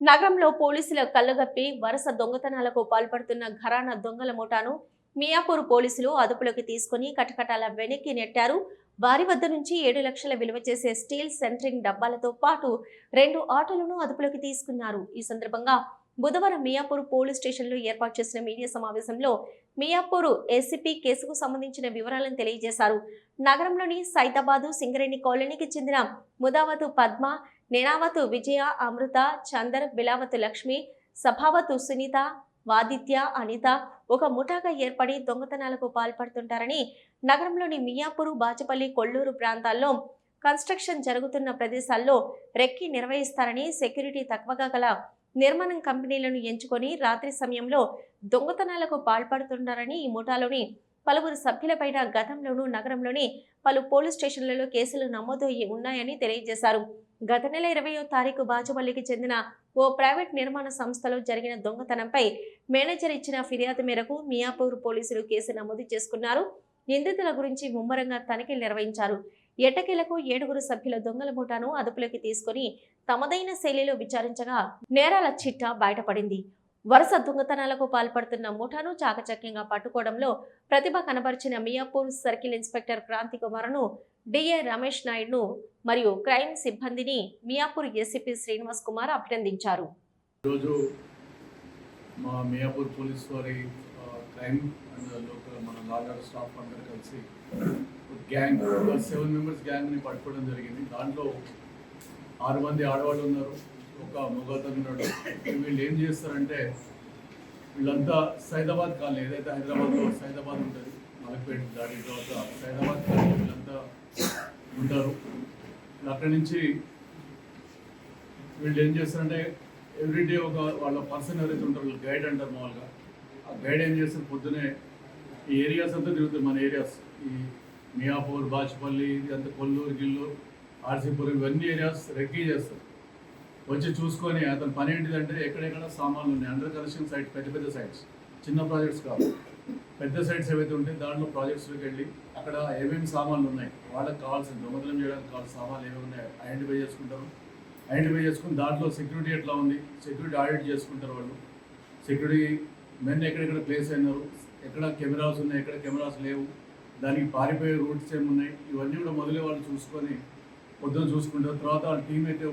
నగరంలో పోలీసుల కళ్ళగప్పి వరుస దొంగతనాలకు పాల్పడుతున్న ఘరానా దొంగల ముఠాను మియాపూర్ పోలీసులు అదుపులోకి తీసుకుని కటకటాల వెనక్కి నెట్టారు. వారి వద్ద నుంచి ఏడు లక్షల విలువ చేసే స్టీల్ సెంట్రింగ్ డబ్బాలతో పాటు రెండు ఆటోలను అదుపులోకి తీసుకున్నారు. ఈ సందర్భంగా బుధవారం మియాపూర్ పోలీస్ స్టేషన్లో ఏర్పాటు చేసిన మీడియా సమావేశంలో మియాపూర్ ఏసీపీ కేసుకు సంబంధించిన వివరాలను తెలియజేశారు. నగరంలోని సైతాబాదు సింగరేణి కాలనీకి చెందిన ముదావతు పద్మ నేనావతు విజయ అమృత చందర్ బిలావతు లక్ష్మి సభావతు సునీత వాదిత్య అనిత ఒక ముఠాగా ఏర్పడి దొంగతనాలకు పాల్పడుతుంటారని నగరంలోని మియాపూరు బాచపల్లి కొల్లూరు ప్రాంతాల్లో కన్స్ట్రక్షన్ జరుగుతున్న ప్రదేశాల్లో రెక్కి నిర్వహిస్తారని సెక్యూరిటీ తక్కువగా గల నిర్మాణం కంపెనీలను ఎంచుకొని రాత్రి సమయంలో దొంగతనాలకు పాల్పడుతున్నారని ఈ ముఠాలోని పలువురు సభ్యులపైన గతంలోనూ నగరంలోని పలు పోలీస్ స్టేషన్లలో కేసులు నమోదు ఉన్నాయని తెలియజేశారు. గత నెల ఇరవయో తారీఖు బాచుపల్లికి చెందిన ఓ ప్రైవేట్ నిర్మాణ సంస్థలో జరిగిన దొంగతనంపై మేనేజర్ ఇచ్చిన ఫిర్యాదు మేరకు మియాపూర్ పోలీసులు కేసు నమోదు చేసుకున్నారు. నిందితుల గురించి ముమ్మరంగా తనిఖీలు నిర్వహించారు. ఎటకెలకు ఏడుగురు సభ్యుల దొంగల ముఠాను అదుపులోకి తీసుకుని తమదైన శైలిలో విచారించగా నేరాల చిట్టా బయటపడింది. వరుస దొంగతనాలకు పాల్పడుతున్న ముఠాను చాకచక్యంగా పట్టుకోవడంలో ప్రతిభ కనబరిచిన మియాపూర్ సర్కిల్ ఇన్స్పెక్టర్ క్రాంతి కుమార్ను డిఏ రమేష్ నాయుడును మరియు క్రైమ్ సిబ్బందిని మియాపూర్ ఏసీపీ శ్రీనివాస్ కుమార్ అభినందించారు. ఈరోజు మా మియాపూర్ పోలీస్ వారి క్రైమ్ అండ్ లోకల్ మన లాగర్ స్టాఫ్ అందరూ కలిసి గ్యాంగ్ సెవెన్ మెంబర్స్ గ్యాంగ్ని పట్టుకోవడం జరిగింది. దాంట్లో ఆరు మంది ఆడవాళ్ళు ఉన్నారు. ఒక మగతను ఉన్నాడు. వీళ్ళు ఏం చేస్తారంటే వీళ్ళంతా సైదాబాద్ కాలనీ ఏదైతే హైదరాబాద్లో సైదాబాద్ ఉంటుంది మలక్పేట దాటిన తర్వాత సైదాబాద్ కాలనీ వీళ్ళంతా ఉంటారు. అక్కడి నుంచి వీళ్ళు ఏం చేస్తారంటే ఎవ్రీడే ఒక వాళ్ళ పర్సన్ ఎవరైతే ఉంటారో గైడ్ అంటారు మామూలుగా. ఆ గైడ్ ఏం చేస్తారు? పొద్దునే ఈ ఏరియాస్ అంతా తిరుగుతాయి మన ఏరియాస్ ఈ మియాపూర్ బాచుపల్లి అంత కొల్లూరు గిల్లూరు ఆర్సీపూర్ ఇవన్నీ ఏరియాస్ రెక్కీ చేస్తారు. వచ్చి చూసుకొని అతని పని ఏంటిదంటే ఎక్కడెక్కడ సామాన్లు ఉన్నాయి. అండర్ కన్స్ట్రక్షన్ సైట్ పెద్ద పెద్ద సైట్స్ చిన్న ప్రాజెక్ట్స్ కాదు. పెద్ద సైట్స్ ఏవైతే ఉంటాయి దాంట్లో ప్రాజెక్ట్స్లోకి వెళ్ళి అక్కడ ఏమేమి సామాన్లు ఉన్నాయి? వాళ్ళకి కావాల్సిన దొంగతనం చేయడానికి కావాల్సిన సామాన్లు ఏమేమి ఉన్నాయి? ఐడెంటిఫై చేసుకుంటారు. ఐడెంటిఫై చేసుకుని దాంట్లో సెక్యూరిటీ ఎట్లా ఉంది? సెక్యూరిటీ ఆడిట్ చేసుకుంటారు వాళ్ళు. సెక్యూరిటీ మెన్ ఎక్కడెక్కడ ప్లేస్ అయినారు? ఎక్కడ కెమెరాస్ ఉన్నాయి? ఎక్కడ కెమెరాస్ లేవు? దానికి పారిపోయే రూట్స్ ఏమున్నాయి? ఇవన్నీ కూడా మొదలే వాళ్ళు చూసుకొని పొద్దున చూసుకుంటారు తర్వాత వాళ్ళ టీం అయితే